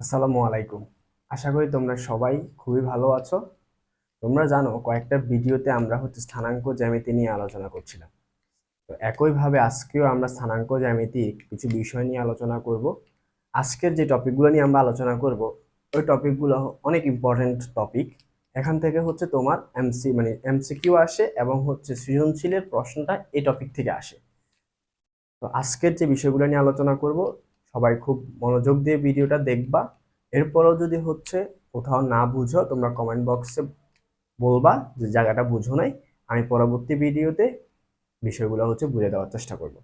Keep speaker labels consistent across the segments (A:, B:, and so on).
A: আসসালামু আলাইকুম। আশা করি তোমরা সবাই খুবই ভালো আছো। তোমরা জানো, কয়েকটা ভিডিওতে আমরা হচ্ছে স্থানাঙ্ক জ্যামিতি নিয়ে আলোচনা করছিলাম। তো একইভাবে আজকেও আমরা স্থানাঙ্ক জ্যামিতি কিছু বিষয় নিয়ে আলোচনা করব। আজকের যে টপিকগুলো নিয়ে আমরা আলোচনা করব, ওই টপিকগুলো অনেক ইম্পর্টেন্ট টপিক এখান থেকে হচ্ছে তোমার এমসি মানে এমসিকিউ আসে এবং হচ্ছে সৃজনশীলের প্রশ্নটা এই টপিক থেকে আসে। তো আজকের যে বিষয়গুলো নিয়ে আলোচনা করব সবাই খুব মনোযোগ দিয়ে ভিডিওটা দেখবা। এরপরও যদি হচ্ছে কোথাও না বুঝো, তোমরা কমেন্ট বক্সে বলবা যে জায়গাটা বুঝো নাই, আমি পরবর্তী ভিডিওতে বিষয়গুলো হচ্ছে বুঝে দেওয়ার চেষ্টা করব।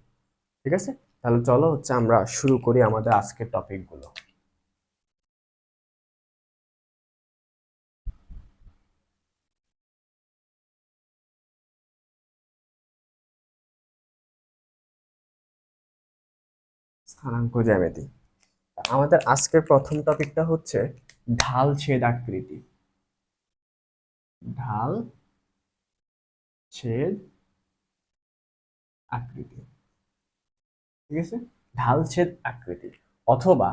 A: ঠিক আছে? তাহলে চলো হচ্ছে আমরা শুরু করি আমাদের আজকের টপিকগুলো স্থানাঙ্ক জ্যামিতি। আমাদের আজকের প্রথম টপিকটা হচ্ছে ঢাল ছেদ আকৃতি। ঢাল ছেদ আকৃতি। ঠিক আছে? ঢাল ছেদ আকৃতি। অথবা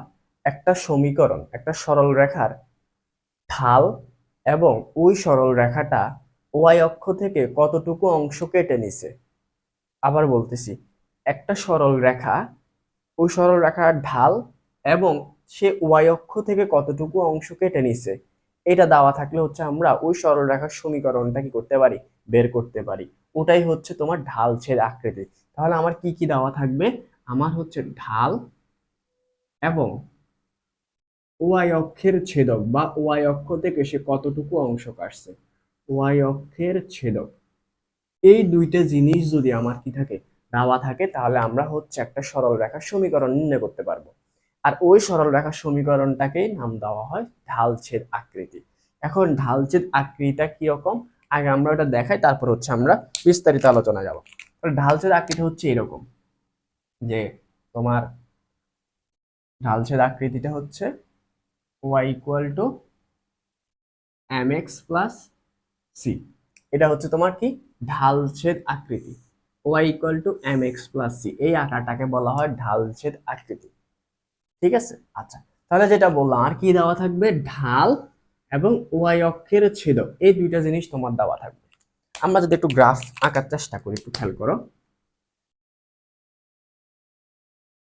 A: একটা সমীকরণ, একটা সরল রেখার ঢাল এবং ওই সরল রেখাটা ওয়াই অক্ষ থেকে কতটুকু অংশ কেটে নিছে? আবার বলতেছি, একটা সরল রেখা ওই সরল রেখার ঢাল এবং সে ওয়াই অক্ষ থেকে কতটুকু অংশ কেটে নিছে, এটা দেওয়া থাকলে হচ্ছে আমরা ওই সরল রেখার সমীকরণটা কি করতে পারি? বের করতে পারি। ওটাই হচ্ছে তোমার ঢাল ছেদ আকৃতি। তাহলে আমার কি কি দেওয়া থাকবে? আমার হচ্ছে ঢাল এবং ওয়াই অক্ষের ছেদক বা ওয়াই অক্ষ থেকে সে কতটুকু অংশ কাটছে? ওয়াই অক্ষের ছেদক। এই দুইটা জিনিস যদি আমার কি থাকে দেওয়া থাকে, তাহলে আমরা হচ্ছে একটা সরল রেখার সমীকরণ নির্ণয় করতে পারব। আর ওই সরল রেখার সমীকরণটাকেই নাম দেওয়া হয় ঢালছেদ আকৃতি। এখন ঢালছেদ আকৃতিটা কীরকম আগে আমরা ওটা দেখাই, তারপর হচ্ছে আমরা বিস্তারিত আলোচনা যাব। ঢালছেদ আকৃতি হচ্ছে এরকম, যে তোমার ঢালছেদ আকৃতিটা হচ্ছে Y equal to M X plus C এটা হচ্ছে তোমার কি? ঢালছেদ আকৃতি। Y equal to M X plus C এই আকারটাকে বলা হয় ঢালছেদ আকৃতি। ঠিক আছে? আচ্ছা তাহলে যেটা বললাম, আর কি দেওয়া থাকবে? ঢাল এবং ওয়াই অক্ষের ছেদক। এই দুইটা জিনিস তোমার দেওয়া থাকবে। আমরা যদি একটু গ্রাফ আঁকার চেষ্টা করি, একটু খেয়াল করো।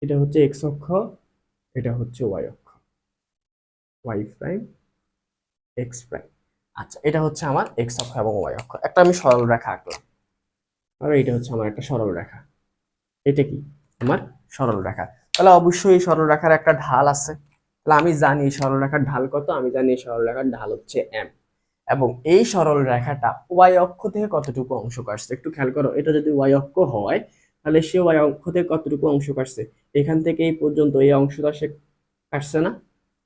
A: এটা হচ্ছে এক্স অক্ষ, এটা হচ্ছে ওয়াই অক্ষ। ওয়াই প্রাইম এক্স প্রাইম আচ্ছা এটা হচ্ছে আমার এক্স অক্ষ এবং ওয়াই অক্ষ। একটা আমি সরল রেখা আঁকলাম। আর এটা হচ্ছে আমার একটা সরল রেখা। এটা কি? আমার সরল রেখা। তাহলে অবশ্যই এই সরল রেখার একটা ঢাল আছে। তাহলে আমি জানি এই সরল রেখার ঢাল কত, আমি জানি এই সরল রেখার ঢাল হচ্ছে এম এবং এই সরল রেখাটা ওয়াই অক্ষ থেকে কতটুকু অংশ কাটছে? একটু খেয়াল করো, এটা যদি ওয়াই অক্ষ হয়, তাহলে সে ওয়াই অক্ষ থেকে কতটুকু অংশ কাটছে? এখান থেকে এই পর্যন্ত এই অংশটা সে কাটছে না?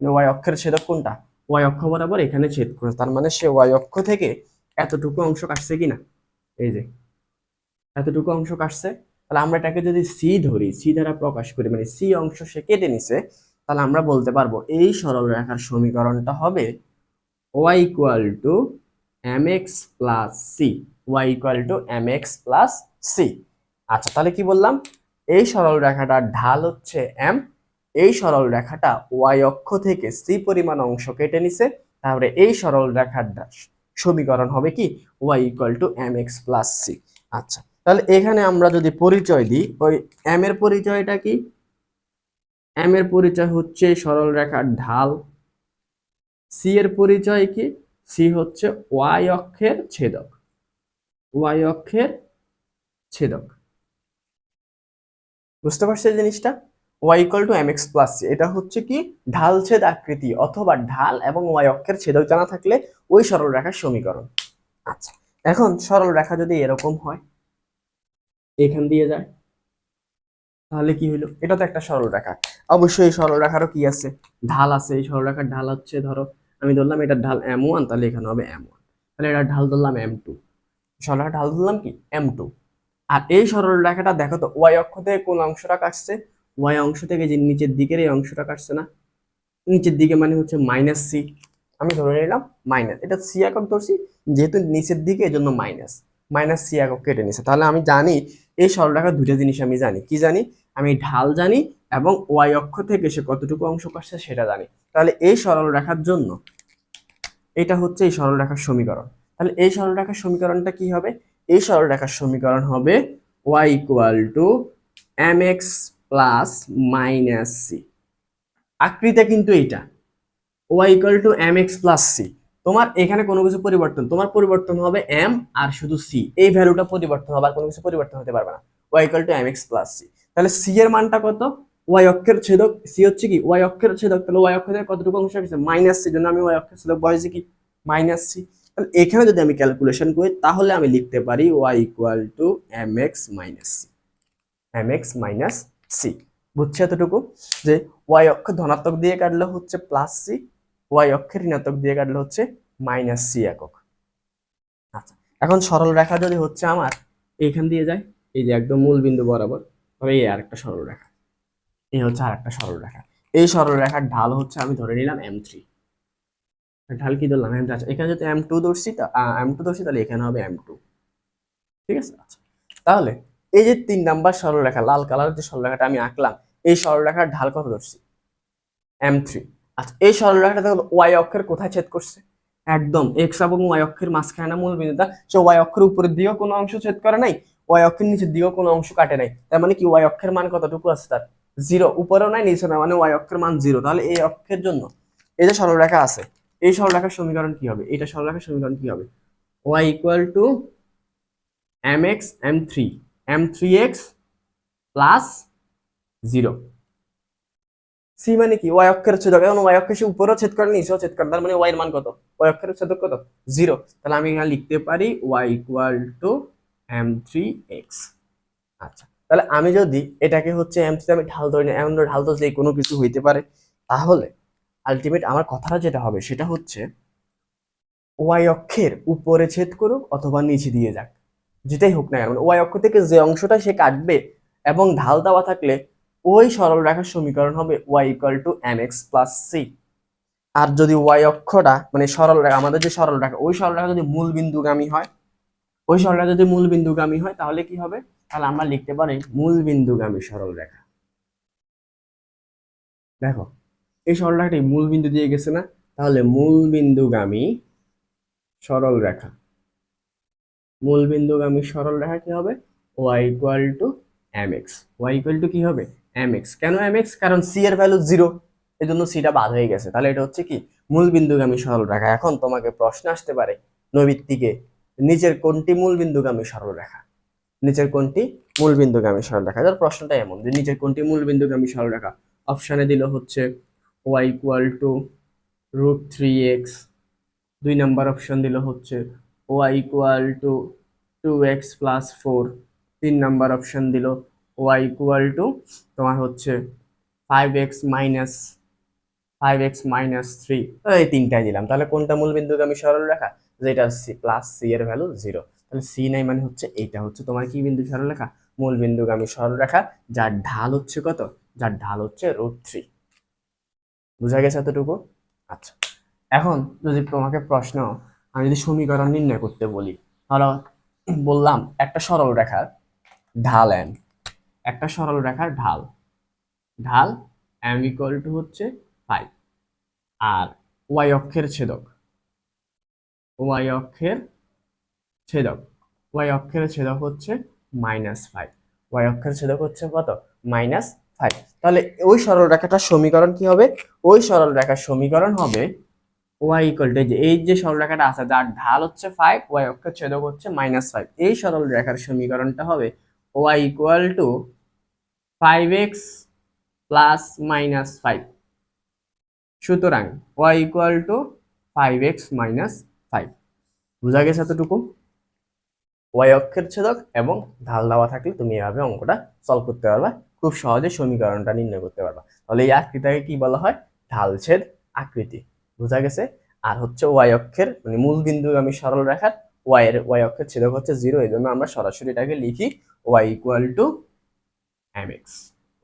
A: ওয়াই অক্ষের ছেদক কোনটা? ওয়াই অক্ষ বরাবর এখানে ছেদ করেছে। তার মানে সে ওয়াই অক্ষ থেকে এতটুকু অংশ কাটছে কিনা? এই যে এতটুকু অংশ কাটছে, তাহলে আমরা এটাকে যদি সি ধরি, সি দ্বারা প্রকাশ করি মানে সি অংশ সে কেটে নিছে, তাহলে আমরা বলতে পারব এই সরল রেখার সমীকরণটা হবে Y equal to M X plus C Y equal to M X plus C আচ্ছা তাহলে কি বললাম? এই সরল রেখাটার ঢাল হচ্ছে এম এই সরল রেখাটা ওয়াই অক্ষ থেকে সি পরিমাণ অংশ কেটে নিছে, তাহলে এই সরল রেখার সমীকরণ হবে কি? Y equal to M X plus C আচ্ছা তাহলে এখানে আমরা যদি পরিচয় দিই, ওই এম এর পরিচয়টা কি? এম এর পরিচয় হচ্ছে সরল রেখার ঢাল। সি এর পরিচয় কি? সি হচ্ছে ওয়াই অক্ষের ছেদক। ওয়াই অক্ষের ছেদক। বুঝতে পারছি জিনিসটা? Y equal to M X plus C এটা হচ্ছে কি? ঢাল ছেদ আকৃতি অথবা ঢাল এবং ওয়াই অক্ষের ছেদক জানা থাকলে ওই সরল রেখার সমীকরণ। আচ্ছা এখন সরল রেখা যদি এরকম হয় এখান দিয়ে যায়। তাহলে কি হলো এটা তো একটা সরল রেখা। অবশ্যই এই সরল রেখারও কি আছে? ঢাল আছে। এই সরল রেখার ঢাল হচ্ছে, ধরো, আমি ধরলাম এটা ঢাল এম ওয়ান, তাহলে এখানে হবে এম ওয়ান। তাহলে এটা ঢাল ধরলাম এম টু। সরল রেখা ঢাল ধরলাম কি? M two. আর এই সরল রেখাটা দেখো তো, ওয়াই অক্ষ থেকে কোন অংশটা কাটছে? ওয়াই অংশ থেকে যে নিচের দিকের এই অংশটা কাটছে না? নিচের দিকে মানে হচ্ছে মাইনাস সি আমি ধরে নিলাম মাইনাস এটা সি একক ধরছি, যেহেতু নিচের দিকে, এজন্য জন্য মাইনাস মাইনাস সি একক কেটে নিছে। তাহলে আমি জানি এই সরলরেখার দুইটা জিনিস আমি জানি। কি জানি? আমি ঢাল জানি এবং ওয়াই অক্ষ থেকে সে কতটুকু অংশ কাটছে সেটা জানি। তাহলে এই সরল রেখার জন্য এটা হচ্ছে এই সরল রেখার সমীকরণ। তাহলে এই সরল রেখার সমীকরণটা কি হবে? এই সরল রেখার সমীকরণ হবে y equal to M X plus minus C আকৃতি কিন্তু এইটা। y equal to M X plus C তোমার এখানে কোনো কিছু পরিবর্তন, তোমার পরিবর্তন হবে এম আর শুধু সি এই ভ্যালুটা পরিবর্তন হবে আর কোনো কিছু পরিবর্তন হতে পারবে না। Equal to M X plus C তাহলে সি এর মানটা কত? ওয়াই অক্ষের ছেদক সি হচ্ছে কি? y অক্ষের ছেদক, তাহলে y অক্ষের কতটুকু অংশ আছে মাইনাস সি জন্য আমি y অক্ষের ছেদক বয়সে কি? মাইনাস সি তাহলে এখানে যদি আমি ক্যালকুলেশন করি, তাহলে আমি লিখতে পারি y equal to M X minus C M X minus C বুঝছে এতটুকু? যে ওয়াই অক্ষ ধনাত্মক দিয়ে কাটলে হচ্ছে প্লাস সি y অক্ষের ঋণাত্মক দিয়ে কাটলে হচ্ছে মাইনাস সি একক। আচ্ছা এখন সরল রেখা যদি হচ্ছে আমার, এইখান দিয়ে যায় এই যে একদম মূল বিন্দু বরাবর তবে এই আরেকটা সরল রেখা। এই হচ্ছে আরেকটা সরল রেখা। এই সরল রেখার ঢাল হচ্ছে আমি ধরে নিলাম এম থ্রি ঢাল কি ধরলাম? এম আচ্ছা এখানে যদি এম টু ধরছি এম টু ধরছি, তাহলে এখানে হবে এম টু ঠিক আছে? আচ্ছা তাহলে এই যে তিন নাম্বার সরলরেখা লাল কালারের যে সরলরেখাটা আমি আঁকলাম, এই সরলরেখার ঢাল কত ধরছি? এম থ্রি আচ্ছা এই সরলরেখাটা দেখো ওয়াই অক্ষের কোথায় ছেদ করছে? একদম এক্স এবং ওয়াই অক্ষের মাঝখানে মূল বিন্দুটা। সে ওয়াই অক্ষের উপরের দিকেও কোনো অংশ ছেদ করে নাই ওয়াই অক্ষের নিচের দিকেও কোনো অংশ কাটে নাই। তার মানে কি ওয়াই অক্ষের মান কতটুকু আছে তার? জিরো উপরেও নাই নিচে না মানে ওয়াই অক্ষের মান জিরো তাহলে এই অক্ষের জন্য এই যে সরলরেখা আছে, এই সরলরেখার সমীকরণ কি হবে? এটা সরলরেখার সমীকরণ কি হবে? Y equal to M X M three M three X plus zero C মানে কি? ওয়াই অক্ষের ছেদক। এখন ওয়াই অক্ষের উপরেও ছেদ করে, নিচেও ছেদ করে। তার মানে ওয়াই এর মান কত? ওয়াই অক্ষের ছেদক কত? জিরো তাহলে আমি এখানে লিখতে পারি Y equal to M three X আচ্ছা। তাহলে আমি যদি এটাকে হচ্ছে এম থ্রি আমি ঢাল ধরি না, এমন ঢাল যে কোনো কিছু হইতে পারে, তাহলে আলটিমেট আমার কথাটা যেটা হবে, সেটা হচ্ছে ওয়াই অক্ষের উপরে ছেদ করুক অথবা নিচে দিয়ে যাক। যেটাই হোক না কেন। ওয়াই অক্ষ থেকে যে অংশটা সে কাটবে এবং ঢাল দেওয়া থাকলে ওই সরল রেখার সমীকরণ হবে Y equal to M X plus C আর যদি ওয়াই অক্ষটা মানে সরল রেখা, আমাদের যে সরল রেখা, ওই সরল রেখা যদি মূল বিন্দুগামী হয়, ওই সরল রেখা যদি মূল বিন্দুগামী হয়, তাহলে কি হবে? তাহলে আমরা লিখতে পারি মূল বিন্দুগামী সরল রেখা। দেখো, এই সরল রেখাটি মূল বিন্দু দিয়ে গেছে না? তাহলে মূল বিন্দুগামী সরল রেখা। মূল বিন্দুগামী সরল রেখা কি হবে? Y equal to M X Y equal to কি হবে? এম এক্স কেন এম এক্স কারণ সি এর ভ্যালু জিরো এই জন্য সিটা বাদ হয়ে গেছে। তাহলে এটা হচ্ছে কি? মূল বিন্দুগামী সরল রেখা। এখন তোমাকে প্রশ্ন আসতে পারে নৈবিত্তিকে নিচের কোনটি মূল বিন্দুগামী সরল রেখা? নিচের কোনটি মূল বিন্দুগামী সরল রেখা? যার প্রশ্নটা এমন যে নিচের কোনটি মূল বিন্দুগামী সরল রেখা? অপশানে দিল হচ্ছে Y equal to root three X দুই নাম্বার অপশন দিল হচ্ছে Y equal to two X plus four তিন নাম্বার অপশন দিল ওয়াই ইকুয়াল টু তোমার হচ্ছে five X minus five X minus three এই তিনটাই দিলাম। তাহলে কোনটা মূল বিন্দুগামী সরল রেখা? যেটা সি প্লাস সি এর ভ্যালু জিরো তাহলে সি নাই মানে হচ্ছে এইটা হচ্ছে তোমার কি বিন্দু সরল রেখা? মূল বিন্দুগামী সরল রেখা, যার ঢাল হচ্ছে কত? যার ঢাল হচ্ছে রুট থ্রি বুঝা গেছে এতটুকু? আচ্ছা। এখন যদি তোমাকে প্রশ্ন, আমি যদি সমীকরণ নির্ণয় করতে বলি, ধরো বললাম একটা সরল রেখার ঢাল এন একটা সরল রেখার ঢাল। ঢাল এম ইকুয়াল টু হচ্ছে ফাইভ আর ওয়াই অক্ষের ছেদক। ওয়াই অক্ষের ছেদক। ওয়াই অক্ষের ছেদক হচ্ছে মাইনাস ফাইভ ওয়াই অক্ষের ছেদক হচ্ছে কত? মাইনাস ফাইভ তাহলে ওই সরল রেখাটার সমীকরণ কি হবে? ওই সরল রেখার সমীকরণ হবে ওয়াই ইকুয়াল টু এই যে সরল রেখাটা আছে, যার ঢাল হচ্ছে ফাইভ ওয়াই অক্ষের ছেদক হচ্ছে মাইনাস ফাইভ এই সরল রেখার সমীকরণটা হবে Y equal to five X plus minus five সুতরাং Y equal to five X minus five বোঝা গেছে এতটুকু? ওয়াই অক্ষের ছেদক এবং ঢাল দেওয়া থাকলে তুমি এভাবে অঙ্কটা সলভ করতে পারবা। খুব সহজে সমীকরণটা নির্ণয় করতে পারবা। তাহলে এই আকৃতিটাকে কি বলা হয়? ঢালছেদ আকৃতি। বোঝা গেছে? আর হচ্ছে ওয়াই অক্ষের মানে মূল বিন্দুগামী সরল রেখার ওয়াই এর ওয়াই অক্ষের ছেদক হচ্ছে জিরো এই জন্য আমরা সরাসরি এটাকে লিখি Y equal to M X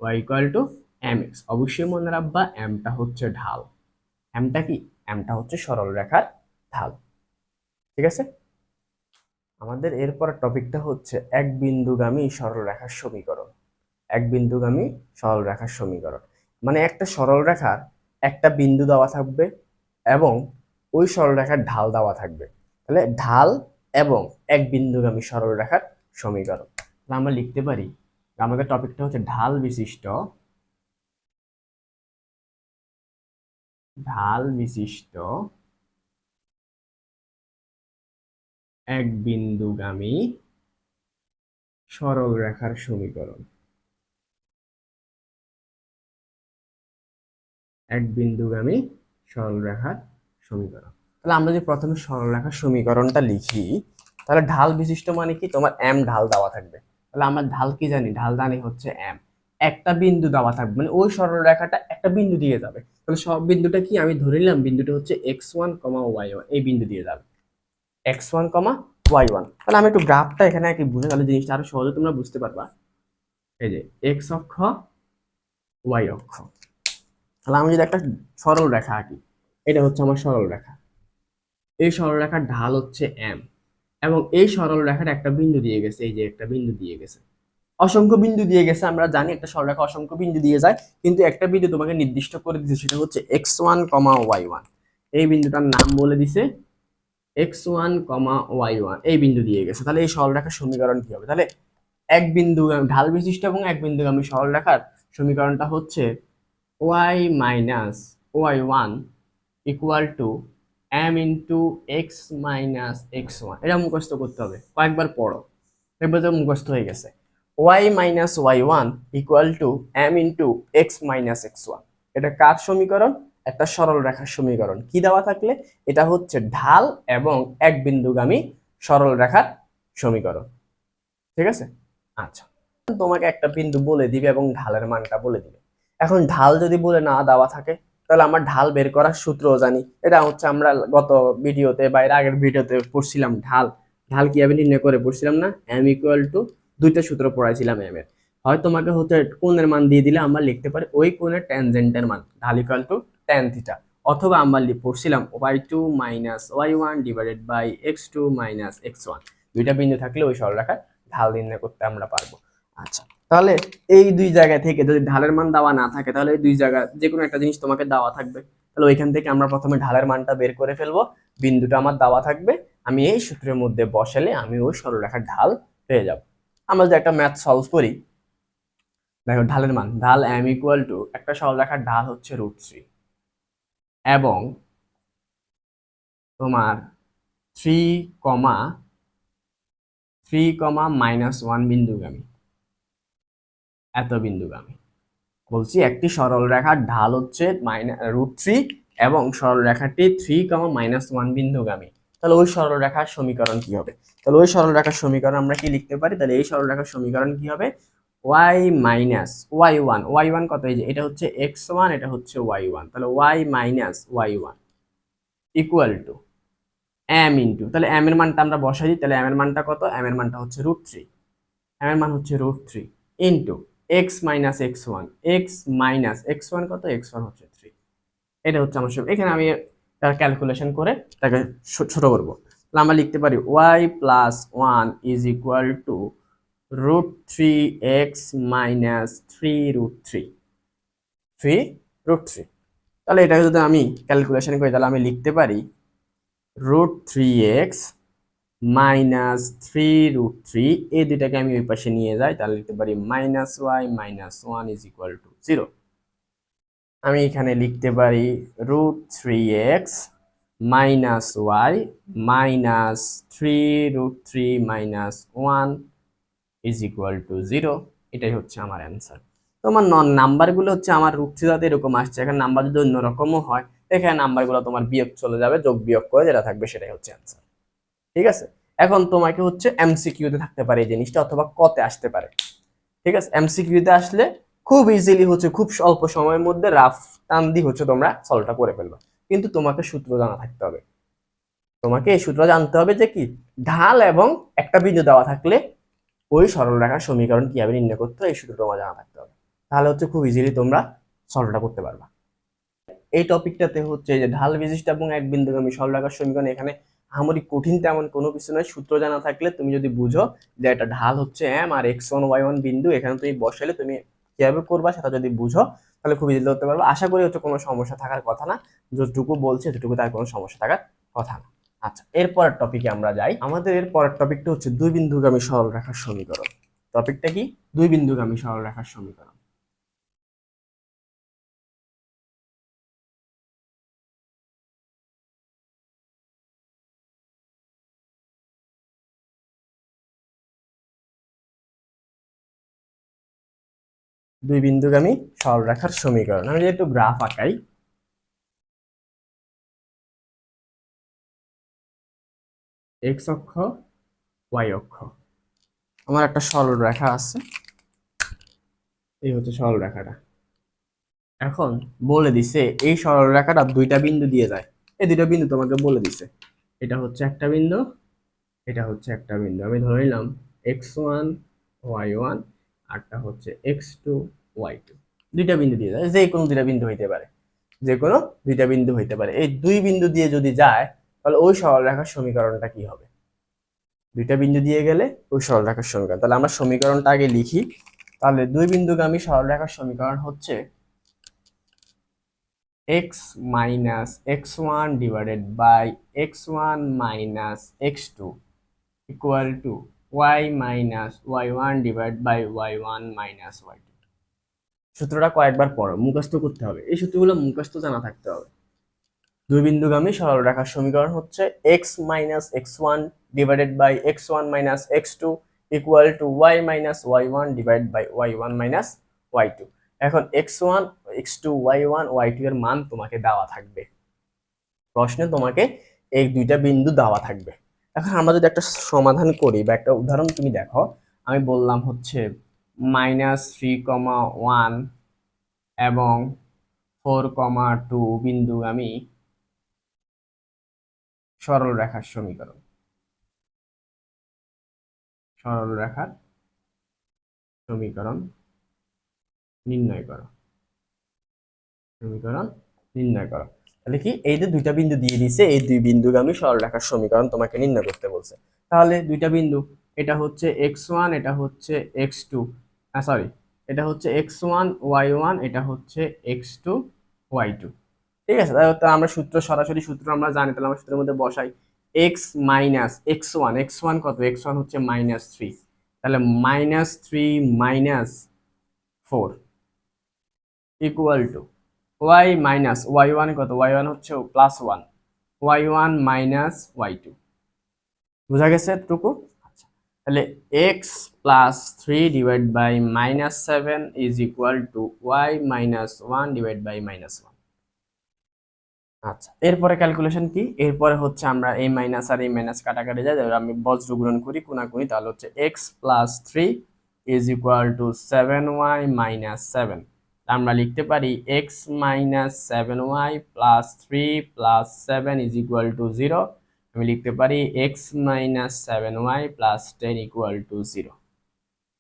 A: Y equal to M X অবশ্যই মনে রাখবা এমটা হচ্ছে ঢাল। এমটা কি? এমটা হচ্ছে সরল রেখার ঢাল। ঠিক আছে? আমাদের এরপর টপিকটা হচ্ছে এক বিন্দুগামী সরল রেখার সমীকরণ। এক বিন্দুগামী সরল রেখার সমীকরণ। মানে একটা সরল রেখার একটা বিন্দু দেওয়া থাকবে এবং ওই সরলরেখার ঢাল দেওয়া থাকবে। তাহলে ঢাল এবং এক বিন্দুগামী সরলরেখার সমীকরণ। তাহলে আমরা লিখতে পারি আমাদের টপিকটা হচ্ছে ঢাল বিশিষ্ট। ঢাল বিশিষ্ট। এক বিন্দুগামী সরল রেখার সমীকরণ। এক বিন্দুগামী সরল রেখার সমীকরণ। তাহলে আমরা যে প্রথমে সরল রেখার সমীকরণটা লিখি, তাহলে ঢাল বিশিষ্ট মানে কি? তোমার এম ঢাল দেওয়া থাকবে। তাহলে আমরা ঢাল কি জানি? ঢাল জানি হচ্ছে এম একটা বিন্দু দেওয়া থাকবে মানে ওই সরল রেখাটা একটা বিন্দু দিয়ে যাবে। তাহলে সব বিন্দুটা কি? আমি ধরে নিলাম বিন্দুটা হচ্ছে X one comma Y one এই বিন্দু দিয়ে যাবে। X one comma Y one তাহলে আমি একটু গ্রাফটা এখানে আর কি বুঝে, তাহলে জিনিসটা আরও সহজে তোমরা বুঝতে পারবা। এই যে এক্স অক্ষ ওয়াই অক্ষ। তাহলে আমি যদি একটা সরল রেখা আঁকি, এটা হচ্ছে আমার সরল রেখা এই সরল রেখার ঢাল হচ্ছে এম এবং এই সরল রেখার একটা বিন্দু দিয়ে গেছে, এই যে একটা বিন্দু দিয়ে গেছে। অসংখ্য বিন্দু দিয়ে গেছে, আমরা জানি একটা সরলরেখা অসংখ্য বিন্দু দিয়ে যায়, কিন্তু একটা বিন্দু তোমাকে নির্দিষ্ট করে দিচ্ছে সেটা হচ্ছে X one comma Y one. এই বিন্দুটার নাম বলে দিছে X one comma Y one. এই বিন্দু দিয়ে গেছে। তাহলে এই সরলরেখার সমীকরণ কি হবে? তাহলে এক বিন্দু ঢাল বিশিষ্ট এবং এক বিন্দু বিন্দুগামী সরলরেখার সমীকরণটা হচ্ছে Y minus Y one equal to M into X minus X one এটা মুখস্থ করতে হবে। কয়েকবার পড়ো। এবার তো মুখস্থ হয়ে গেছে। Y minus Y one equal to M into X minus X one এটা কার সমীকরণ? একটা সরল রেখার সমীকরণ। কি দেওয়া থাকলে? এটা হচ্ছে ঢাল এবং এক বিন্দুগামী সরল রেখার সমীকরণ। ঠিক আছে? আচ্ছা। তোমাকে একটা বিন্দু বলে দিবে এবং ঢালের মানটা বলে দিবে। এখন ঢাল যদি বলে না দেওয়া থাকে তাহলে আমার ঢাল বের করার সূত্রও জানি। এটা হচ্ছে আমরা গত ভিডিওতে বা এর আগের ভিডিওতে পড়ছিলাম ঢাল। ঢাল কীভাবে নির্ণয় করে পড়ছিলাম না? এম ইকুয়াল টু দুইটা সূত্র পড়াইছিলাম এম এর। হয় তোমাকে হচ্ছে কোণের মান দিয়ে দিলে আমরা লিখতে পারি ওই কোণের ট্যানজেন্টের মান। ঢাল ইকুয়াল টু ট্যান থিটা অথবা আমরা পড়ছিলাম Y two minus Y one divided by X two minus X one দুইটা বিন্দু থাকলে ওই সরলরেখার ঢাল নির্ণয় করতে আমরা পারব। আচ্ছা। তাহলে এই দুই জায়গা থেকে যদি ঢালের মান দেওয়া না থাকে, তাহলে এই দুই জায়গা যে কোনো একটা জিনিস তোমাকে দেওয়া থাকবে। তাহলে ওইখান থেকে আমরা প্রথমে ঢালের মানটা বের করে ফেলব। বিন্দুটা আমার দেওয়া থাকবে। আমি এই সূত্রের মধ্যে বসালে আমি ওই সরলরেখার ঢাল পেয়ে যাব। আমরা যে একটা ম্যাথ সলভ করি, দেখো ঢালের মান, ঢাল এম ইকুয়াল টু একটা সরলরেখার ঢাল হচ্ছে রুট থ্রি এবং তোমার three comma three comma minus one বিন্দুগামী। এত বিন্দুগামী। বলছি একটি সরল রেখার ঢাল হচ্ছে মাইনাস রুট থ্রি এবং সরল রেখাটি থ্রি কমা মাইনাস ওয়ান বিন্দুগামী। তাহলে ওই সরল রেখার সমীকরণ কি হবে? তাহলে ওই সরল রেখার সমীকরণ আমরা কি লিখতে পারি? তাহলে এই সরল রেখার সমীকরণ কি হবে? Y minus Y one Y one কত? যে এটা হচ্ছে এক্স ওয়ান এটা হচ্ছে ওয়াই ওয়ান তাহলে Y minus Y one equal to M into তাহলে এম এর মানটা আমরা বসাই দিই। তাহলে এম এর মানটা কত? এম এর মানটা হচ্ছে রুট থ্রি এম এর মান হচ্ছে root three into X minus X one X minus X one কত? এক্স ওয়ান হচ্ছে থ্রি এটা হচ্ছে আমার সব এখানে আমি তার ক্যালকুলেশন করে তাকে ছোট করব। আমরা লিখতে পারি Y plus one is equal to root three X minus three root three three root three তাহলে এটাকে যদি আমি ক্যালকুলেশন করি, তাহলে আমি লিখতে পারি root three X minus three root three এই দুইটাকে আমি ওই পাশে নিয়ে যাই, তাহলে লিখতে পারি minus Y minus one is equal to zero আমি এখানে লিখতে পারি root three X minus Y minus three root three minus one is equal to zero এটাই হচ্ছে আমার অ্যান্সার তো আমার নন নাম্বারগুলো হচ্ছে আমার রুট থ্রি যাতে এরকম আসছে, এখানে নাম্বার যদি অন্যরকমও হয় এখানে নাম্বারগুলো তোমার বিয়োগ চলে যাবে, যোগ বিয়োগ করে যেটা থাকবে সেটাই হচ্ছে অ্যান্সার ঠিক আছে? এখন তোমাকে হচ্ছে এমসিকিউতে থাকতে পারে এই জিনিসটা অথবা কতে আসতে পারে। ঠিক আছে? এমসিকিউতে আসলে খুব ইজিলি হচ্ছে, খুব অল্প সময়ের মধ্যে রাফ টান দিয়ে হচ্ছে তোমরা সলভটা করে ফেলবে। কিন্তু তোমাকে সূত্র জানা থাকতে হবে। তোমাকে এই সূত্র জানতে হবে যে কি? ঢাল এবং একটা বিন্দু দেওয়া থাকলে ওই সরল রেখার সমীকরণ কীভাবে নির্ণয় করতে হয় এই সূত্র তোমার জানা থাকতে হবে। তাহলে হচ্ছে খুব ইজিলি তোমরা সলভটা করতে পারবা। এই টপিকটাতে হচ্ছে যে ঢাল বিশিষ্ট এবং এক বিন্দুগামী সরল রেখার সমীকরণ এখানে আহামরি কঠিন তেমন কোনো কিছু নয়। সূত্র জানা থাকলে তুমি যদি বুঝো যে একটা ঢাল হচ্ছে এম আর এক্স ওয়ান, ওয়াই ওয়ান বিন্দু, এখানে তুমি বসালে তুমি কীভাবে করবা সেটা যদি বুঝো, তাহলে খুব ইজিলি ধরতে পারব। আশা করি হচ্ছে কোনো সমস্যা থাকার কথা না। যতটুকু বলছে এতটুকু তার কোনো সমস্যা থাকার কথা না। আচ্ছা এরপরের টপিকে আমরা যাই। আমাদের এর পরের টপিকটা হচ্ছে দুই বিন্দুগামী সরল রেখার সমীকরণ। টপিকটা কি? দুই বিন্দুগামী সরল রেখার সমীকরণ। দুই বিন্দুগামী সরলরেখার সমীকরণ। আমি একটু গ্রাফ আঁকাই। এক্স অক্ষ ওয়াই অক্ষ। আমার একটা সরল রেখা আছে। এই হচ্ছে সরল রেখাটা। এখন বলে দিছে, এই সরল রেখাটা দুইটা বিন্দু দিয়ে যায়। এই দুইটা বিন্দু তোমাকে বলে দিছে। এটা হচ্ছে একটা বিন্দু, এটা হচ্ছে একটা বিন্দু। আমি ধরে নিলাম এক্স ওয়ান ওয়াই ওয়ান আরটা হচ্ছে এক্স টু ওয়াই টু। দুইটা বিন্দু দিয়ে যায় যে কোনো দুইটা বিন্দু হইতে পারে। যে কোনো দুইটা বিন্দু হইতে পারে। এই দুই বিন্দু দিয়ে যদি যায়, তাহলে ওই সরলরেখার সমীকরণটা কি হবে? দুইটা বিন্দু দিয়ে গেলে ওই সরলরেখার সমীকরণ। তাহলে আমরা সমীকরণটা আগে লিখি। তাহলে দুই বিন্দুগামী সরলরেখার সমীকরণ হচ্ছে X minus X one divided by X one minus X two equal to Y minus Y one divide by Y one minus Y সূত্রটা কয়েকবার পড়ো, মুখস্থ করতে হবে। এই সূত্রগুলো মুখস্থ জানা থাকতে হবে। দুই বিন্দুগামী সরল রেখার সমীকরণ হচ্ছে X minus X one divided by X one minus X two equal to Y minus Y one divide by Y one minus Y two এখন X one X two Y one Y two এর মান তোমাকে দেওয়া থাকবে। প্রশ্নে তোমাকে এই দুইটা বিন্দু দেওয়া থাকবে। এখন আমরা যদি একটা সমাধান করি বা একটা উদাহরণ তুমি দেখো, আমি বললাম হচ্ছে মাইনাস থ্রি কমা ওয়ান এবং ফোর কমা টু বিন্দু আমি সরল রেখার সমীকরণ। সরল রেখার সমীকরণ নির্ণয় করো। সমীকরণ নির্ণয় করো। তাহলে কি এই যে দুইটা বিন্দু দিয়ে দিছে, এই দুই বিন্দুগামী সরলরেখার সমীকরণ তোমাকে নির্ণয় করতে বলছে। তাহলে দুইটা বিন্দু, এটা হচ্ছে এক্স ওয়ান এটা হচ্ছে এক্স টু হ্যাঁ সরি এটা হচ্ছে এক্স ওয়ান ওয়াই ওয়ান এটা হচ্ছে এক্স টু ওয়াই টু ঠিক আছে? তাহলে আমরা সূত্র, সরাসরি সূত্র আমরা জানি, তাহলে আমরা সূত্রের মধ্যে বসাই। X minus X one X one কত? এক্স ওয়ান হচ্ছে মাইনাস থ্রি তাহলে minus three minus four equal to Y minus Y one কত? ওয়াই ওয়ান হচ্ছে plus one Y one minus Y two. বোঝা গেছে এতটুকু? আচ্ছা তাহলে X plus three divide by minus seven is equal to Y minus one divide by minus one আচ্ছা এরপরে calculation কি? এরপরে হচ্ছে আমরা এই মাইনাস আর এই মাইনাস কাটাকাটি যায় আমি বজ্র গুণন করি কোনাকুনি তাহলে হচ্ছে X plus three is equal to seven Y minus seven আমরা লিখতে পারি X minus seven Y plus three plus seven is equal to zero আমি লিখতে পারি X minus seven Y plus ten equal to zero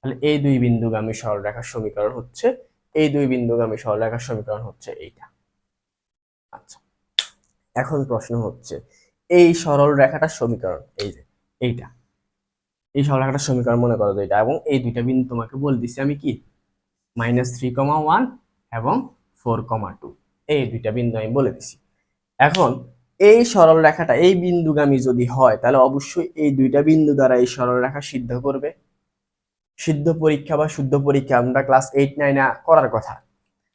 A: তাহলে এই দুই বিন্দুগামী সরলরেখার সমীকরণ হচ্ছে, এই দুই বিন্দুগামী সরলরেখার সমীকরণ হচ্ছে এইটা। আচ্ছা এখন প্রশ্ন হচ্ছে, এই সরল রেখাটার সমীকরণ, এই যে এইটা, এই সরল রেখাটার সমীকরণ মনে করো এটা এবং এই দুইটা বিন্দু তোমাকে বলে দিচ্ছি আমি কি? মাইনাস থ্রি কমা ওয়ান এবং ফোর কমা টু এই দুইটা বিন্দু আমি বলে দিছি। এখন এই সরল রেখাটা, এই বিন্দুগামী যদি হয়, তাহলে অবশ্যই এই দুইটা বিন্দু দ্বারা এই সরল রেখা সিদ্ধ করবে। সিদ্ধ পরীক্ষা বা শুদ্ধ পরীক্ষা আমরা ক্লাস এইট নাইনে করার কথা।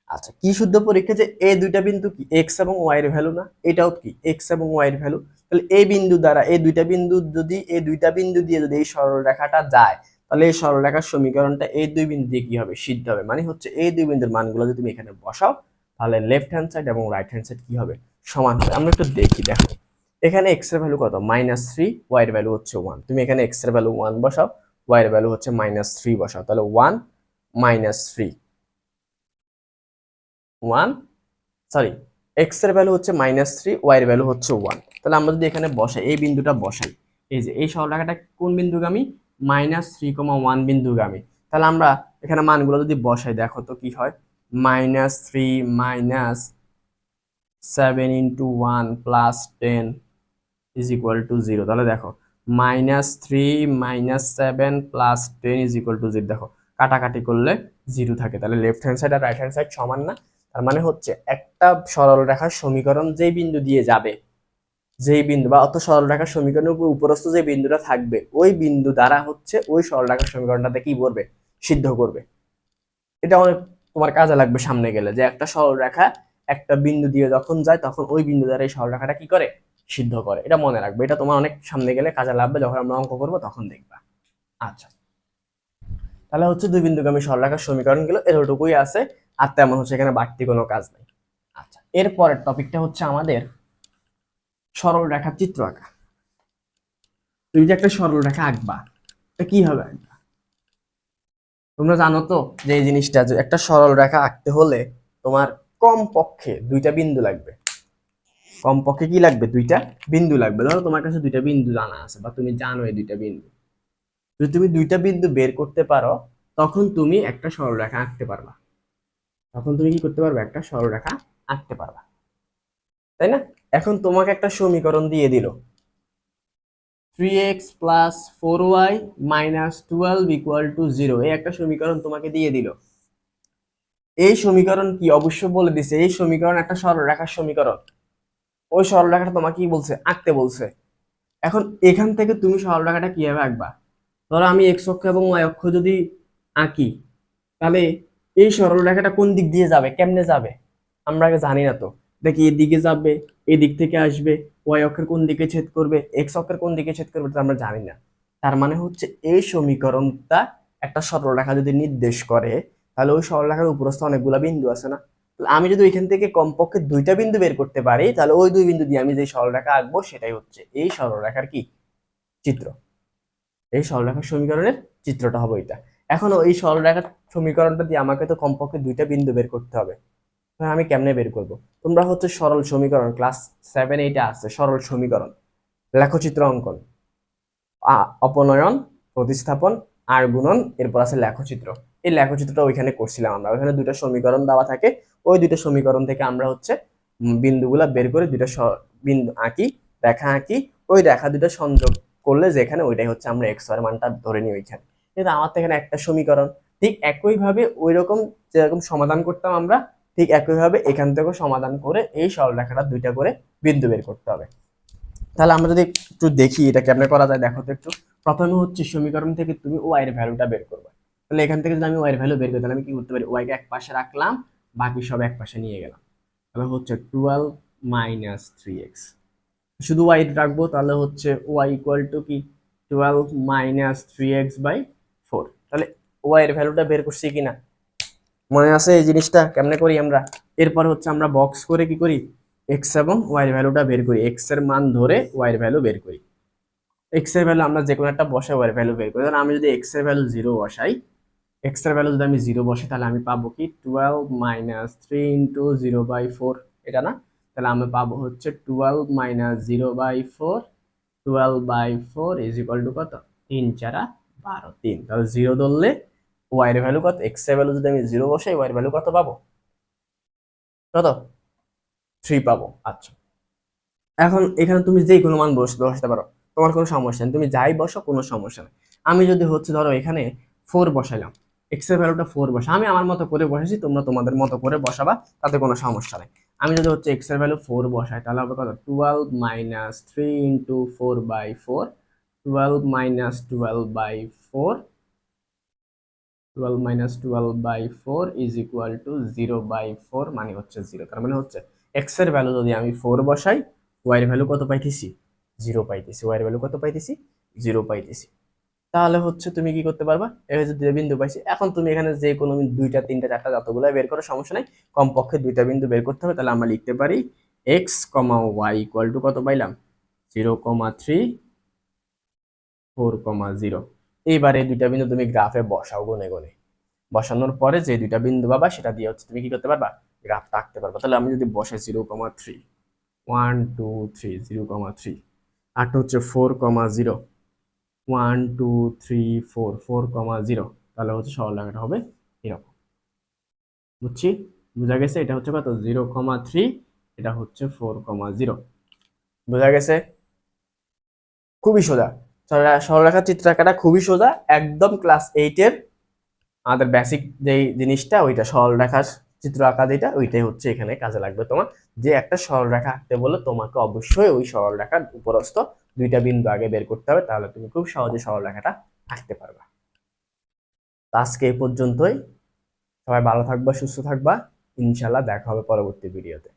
A: আচ্ছা কি শুদ্ধ পরীক্ষা যে এই দুইটা বিন্দু কি? এক্স এবং ওয়াই এর ভ্যালু না? এটাও কি? এক্স এবং ওয়াই এর ভ্যালু তাহলে এই বিন্দু দ্বারা, এই দুইটা বিন্দু যদি, এই দুইটা বিন্দু দিয়ে যদি এই সরল রেখাটা যায় তাহলে এই সরলরেখার সমীকরণটা এই দুই বিন্দু দিয়ে কি হবে? সিদ্ধ হবে। মানে হচ্ছে এই দুই বিন্দুর মানগুলো যদি তুমি এখানে বসাও, তাহলে লেফট হ্যান্ড সাইড এবং রাইট হ্যান্ড সাইড কি হবে? সমান হবে। আমরা একটু দেখি, দেখো। এখানে এক্সের ভ্যালু কত? মাইনাস থ্রি ওয়াই এর ভ্যালু হচ্ছে ওয়ান তুমি এখানে এক্সের ভ্যালু ওয়ান বসাও ওয়াই এর ভ্যালু হচ্ছে মাইনাস থ্রি বসাও। তাহলে one minus three one sorry এক্সের ভ্যালু হচ্ছে মাইনাস থ্রি ওয়াই এর ভ্যালু হচ্ছে ওয়ান তাহলে আমরা যদি এখানে বসাই, এই বিন্দুটা বসাই, এই যে, এই সরলরেখাটা কোন বিন্দুগামী? মাইনাস থ্রি কমা ওয়ান বিন্দুগামী। তাহলে আমরা এখানে মানগুলো যদি বসাই, দেখো তো কি হয়? Minus three minus seven into one plus ten is equal to zero তাহলে দেখো, minus three minus seven plus ten is equal to zero দেখো, কাটাকাটি করলে জিরো থাকে। তাহলে লেফট হ্যান্ড সাইড আর রাইট হ্যান্ড সাইড সমান না। তার মানে হচ্ছে একটা সরল রেখার সমীকরণ যেই বিন্দু দিয়ে যাবে যেই বিন্দু বা অত সরল রেখার সমীকরণের উপর উপরস্থ যে বিন্দুটা থাকবে, ওই বিন্দু দ্বারা হচ্ছে ওই সরল রেখার সমীকরণটাতে কি করবে সিদ্ধ করবে। এটা অনেক তোমার কাজে লাগবে সামনে গেলে, যে একটা সরল রেখা একটা বিন্দু দিয়ে যখন যায়, তখন ওই বিন্দু দ্বারা এই সরল রেখাটা কি করে? সিদ্ধ করে। এটা মনে রাখবে। এটা তোমার অনেক সামনে গেলে কাজে লাগবে। যখন আমরা অঙ্ক করব, তখন দেখবা। আচ্ছা। তাহলে হচ্ছে দুই বিন্দুগামী সরলরেখার সমীকরণগুলো এতটুকুই আছে। আর তেমন হচ্ছে এখানে বাড়তি কোনো কাজ নেই। আচ্ছা। এরপরের টপিকটা হচ্ছে আমাদের সরল রেখার চিত্র আঁকা। তুমি যে একটা সরল রেখা আঁকবা, এটা কি হবে? আঁকবা তোমরা জানো তো যে এই জিনিসটা, যে একটা সরল রেখা আঁকতে হলে তোমার কম পক্ষে দুইটা বিন্দু লাগবে। কম পক্ষে কি লাগবে? দুইটা বিন্দু লাগবে। ধরো তোমার কাছে দুইটা বিন্দু জানা আছে, বা তুমি জানো এই দুইটা বিন্দু। যদি তুমি দুইটা বিন্দু বের করতে পারো, তখন তুমি একটা সরলরেখা আঁকতে পারবা। তখন তুমি কি করতে পারবে? একটা সরলরেখা আঁকতে পারবা। তাই না? এখন তোমাকে একটা সমীকরণ দিয়ে দিল। Three X plus four Y minus twelve equal to zero এই একটা সমীকরণ তোমাকে দিয়ে দিল। এই সমীকরণ কি? অবশ্য বলে দিছে, এই সমীকরণ একটা সরলরেখার সমীকরণ। ওই সরলরেখাটা তোমাকে কি বলছে, আঁকতে বলছে। এখন এখান থেকে তুমি সরলরেখাটা কীভাবে আঁকবা? ধরো আমি এক্স অক্ষ এবং ওয়াই অক্ষ যদি আঁকি, তাহলে এই সরল রেখাটা কোন দিক দিয়ে যাবে? কেমনে যাবে? আমরা আগে জানি না তো। দেখি এদিকে যাবে এদিক থেকে আসবে ওয়াই অক্ষের কোন দিকে ছেদ করবে এক্স অক্ষের কোন দিকে ছেদ করবে এটা আমরা জানি না। তার মানে হচ্ছে এই সমীকরণটা একটা সরল রেখা যদি নির্দেশ করে, তাহলে ওই সরল রেখার উপরস্থ অনেকগুলা বিন্দু আছে না? আমি যদি ওইখান থেকে কমপক্ষে দুইটা বিন্দু বের করতে পারি, তাহলে ওই দুই বিন্দু দিয়ে আমি যে সরল রেখা আঁকবো, সেটাই হচ্ছে এই সরল রেখার কি? চিত্র। এই সরলরেখার সমীকরণের চিত্রটা হবে এটা এখন এই সরলরেখার সমীকরণটা দিয়ে আমাকে তো কমপক্ষে দুইটা বিন্দু বের করতে হবে। আমি কেমনে বের করব? তোমরা হচ্ছে সরল সমীকরণ ক্লাস সেভেন এইটে আছে, সরল সমীকরণ। লেখচিত্র অঙ্কন। অপনয়ন, প্রতিস্থাপন, আর গুণন, এরপর আছে লেখচিত্র। এই লেখচিত্রটা ওইখানে করছিলাম আমরা। ওইখানে দুটো সমীকরণ দেওয়া থাকে। ওই দুটো সমীকরণ থেকে আমরা হচ্ছে বিন্দুগুলা বের করে দুটো বিন্দু আঁকি, রেখা আঁকি। ওই রেখা দুটো সংযোগ করলে যেখানে ওইটাই হচ্ছে আমরা এক্সের মানটা ধরে নিই ওইখানে। কিন্তু আমার তো এখানে একটা সমীকরণ। ঠিক একইভাবে ওই রকম যেরকম সমাধান করতাম আমরা ঠিক একইভাবে এখান থেকেও সমাধান করে এই সরলরেখাটা দুইটা করে বিন্দু বের করতে হবে। তাহলে আমরা যদি একটু দেখি এটা কেমনে করা যায়, দেখো তো একটু। প্রথমে হচ্ছে সমীকরণ থেকে তুমি ওয়াই এর ভ্যালুটা বের করবে। তাহলে এখান থেকে যদি আমি ওয়াই এর ভ্যালু বের করি, তাহলে আমি কি করতে পারি? ওয়াই কে এক পাশে রাখলাম, বাকি সব এক পাশে নিয়ে গেলাম। তাহলে হচ্ছে টুয়েলভ মাইনাস থ্রি এক্স শুধু ওয়াই রাখব, তাহলে হচ্ছে ওয়াই ইকুয়াল টু কি? Twelve minus three x by four তাহলে ওয়াই এর ভ্যালুটা বের করছি কিনা? মনে আছে এই জিনিসটা? কেমনে করি আমরা? এরপর হচ্ছে আমরা বক্স করে কি করি? এক্স এবং ওয়াই এর ভ্যালুটা বের করি। এক্সের মান ধরে ওয়াই এর ভ্যালু বের করি। এক্সের ভ্যালু আমরা যে কোনো একটা বসে ওয়াই এর ভ্যালু বের করি। ধরুন আমি যদি এক্সের ভ্যালু জিরো বসাই এক্সের ভ্যালু যদি আমি জিরো বসাই, তাহলে আমি পাবো কি? Twelve minus three into zero by four এটা না? তাহলে আমি পাবো হচ্ছে twelve minus zero by four twelve by four is equal to কত? তিন চারা বারো। তিন। তাহলে জিরো ধরলে ওয়াই এর ভ্যালু কত? এক্সের ভ্যালু যদি আমি জিরো বসাই ওয়াই এর ভ্যালু কত পাবো? কত? থ্রি পাবো। আচ্ছা। এখন এখানে তুমি যে কোনো মান বস, বসাতে পারো। তোমার কোনো সমস্যা নেই। তুমি যাই বসো, কোনো সমস্যা নেই। আমি যদি হচ্ছে ধরো এখানে ফোর বসাইলাম এক্সের ভ্যালুটা ফোর বসা, আমি আমার মতো করে বসেছি, তোমরা তোমাদের মতো করে বসাবা, তাতে কোনো সমস্যা নেই। আমি যদি হচ্ছে এক্সের ভ্যালু ফোর বসাই, তাহলে হবে কত? Twelve minus three into four by four twelve minus twelve by four twelve minus twelve by four is equal to zero by four মানে হচ্ছে জিরো তার মানে হচ্ছে এক্সের ভ্যালু যদি আমি ফোর বসাই ওয়াই এর ভ্যালু কত পাইতেছি? জিরো পাইতেছি। ওয়াই এর ভ্যালু কত পাইতেছি? জিরো পাইতেছি। তাহলে হচ্ছে তুমি কি করতে পারবা? এই হচ্ছে দুইটা বিন্দু পাইছি। এখন তুমি এখানে যে কোনো দুইটা, তিনটা, চারটা যতগুলো বের করো, সমস্যা নাই। কমপক্ষে দুইটা বিন্দু বের করতে হবে, তাহলে আমরা লিখতে পারি x comma y equal to কত পাইলাম? Zero comma three four comma zero এইবার এই দুইটা বিন্দু তুমি গ্রাফে বসাও গুনে গুনে। বসানোর পরে যে দুইটা বিন্দু পাবা, সেটা দিয়ে হচ্ছে তুমি কি করতে পারবা? গ্রাফটা আঁকতে পারবা। তাহলে আমি যদি বসে zero comma three, one, two, three, zero comma three আর হচ্ছে four comma zero, one, two, three, four four comma zero, তাহলে হচ্ছে সরলরেখাটা হবে এরকম। বুঝছি? বোঝা গেছে? এটা হচ্ছে কত? জিরো কমা থ্রি, এটা হচ্ছে ফোর কমা জিরো। বোঝা গেছে? খুবই সোজা। সরল- সরলরেখার চিত্র আঁকাটা খুবই সোজা, একদম ক্লাস এইটের আমাদের বেসিক যেই জিনিসটা, ওইটা সরলরেখার চিত্র আঁকা যেটা, ওইটাই হচ্ছে এখানে কাজে লাগবে তোমার। যে একটা সরলরেখা আঁকতে বলে তোমাকে অবশ্যই ওই সরল রেখার উপরস্থ দুইটা বিন্দু আগে বের করতে হবে, তাহলে তুমি খুব সহজে সরল রেখাটা আঁকতে পারবা। তো আজকে এই পর্যন্তই। সবাই ভালো থাকবা, সুস্থ থাকবা। ইনশাল্লাহ দেখা হবে পরবর্তী ভিডিওতে